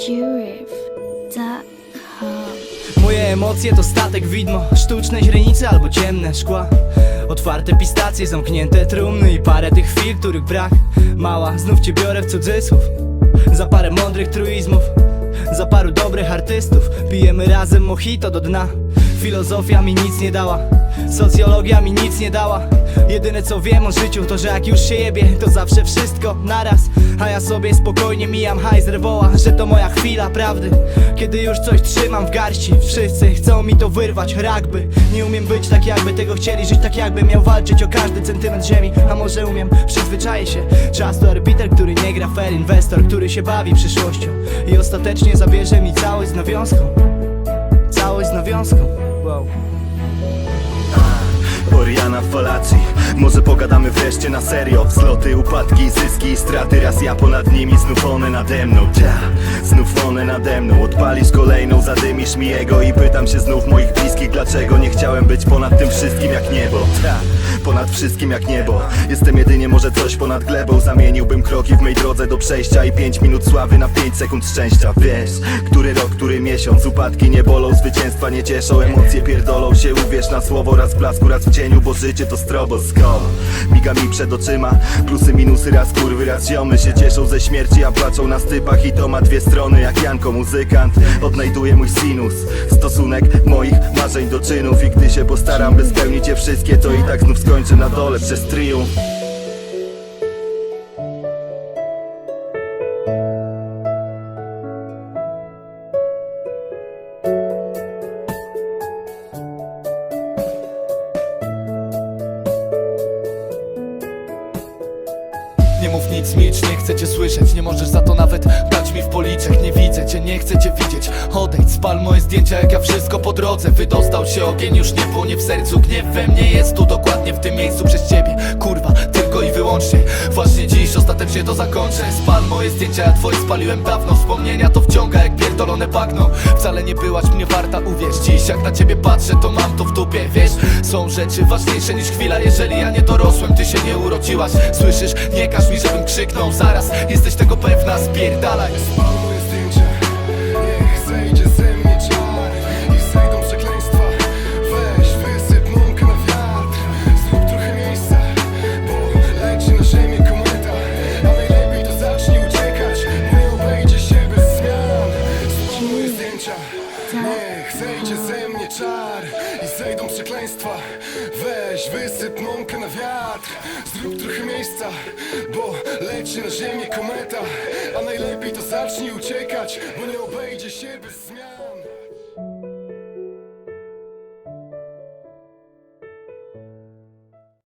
StuRiff.com. Moje emocje to statek widmo Sztuczne źrenice albo ciemne szkła. Otwarte pistacje, zamknięte trumny I parę tych chwil, których brak. Mała, znów cię biorę w cudzysłów. Za parę mądrych truizmów Za paru dobrych artystów. Pijemy razem mojito do dna Filozofia mi nic nie dała Socjologia mi nic nie dała. Jedyne co wiem o życiu to, że jak już się jebie To zawsze wszystko naraz. A ja sobie spokojnie mijam hajs woła Że to moja chwila prawdy. Kiedy już coś trzymam w garści Wszyscy chcą mi to wyrwać rugby Nie umiem być tak jakby tego chcieli Żyć tak jakby miał walczyć o każdy centymetr ziemi. A może umiem, przyzwyczaję się. Czas to arbiter, który nie gra fair Inwestor, który się bawi przyszłością. I ostatecznie zabierze mi całość z nawiązką. Całość z nawiązką well. Oriana w falacji Może pogadamy wreszcie na serio? Wzloty, upadki, zyski i straty. Raz ja ponad nimi, znów one nade mną. Ta, znów one nade mną. Odpalisz kolejną, zadymisz mi ego I pytam się znów moich bliskich Dlaczego nie chciałem być ponad tym wszystkim jak niebo. Ta, ponad wszystkim jak niebo. Jestem jedynie może coś ponad glebą. Zamieniłbym kroki w mej drodze do przejścia I pięć minut sławy na pięć sekund szczęścia. Wiesz, który rok, który miesiąc. Upadki nie bolą, zwycięstwa nie cieszą. Emocje pierdolą się, uwierz na słowo. Raz w blasku, raz w cieniu, bo życie to stroboskop Miga mi przed oczyma, plusy, minusy Raz kurwy, raz ziomy się cieszą ze śmierci A płaczą na stypach i to ma dwie strony Jak Janko, muzykant, odnajduję mój sinus Stosunek moich marzeń do czynów I gdy się postaram, by spełnić je wszystkie To i tak znów skończę na dole przez triumf Nie mów nic, milcz, nie chcę cię słyszeć. Nie możesz za to nawet dać mi w policzek Nie chcę cię widzieć. Odejdź, spal moje zdjęcia jak ja wszystko po drodze. Wydostał się ogień, już nie płonie w sercu. Gniew we mnie jest tu dokładnie w tym miejscu przez ciebie. Kurwa, tylko i wyłącznie. Właśnie dziś ostatecznie to zakończę. Spal moje zdjęcia, ja twoje spaliłem dawno. Wspomnienia to wciąga jak pierdolone bagno. Wcale nie byłaś mnie warta, uwierz. Dziś jak na ciebie patrzę, to mam to w dupie, wiesz? Są rzeczy ważniejsze niż chwila. Jeżeli ja nie dorosłem, ty się nie urodziłaś. Słyszysz, nie każ mi, żebym krzyknął. Zaraz, jesteś tego pewna, spierdalaj zejdą przekleństwa. Weź, wysyp mąkę na wiatr Zrób trochę miejsca, bo leci na ziemię kometa A najlepiej to zacznij uciekać, bo nie obejdzie się bez zmian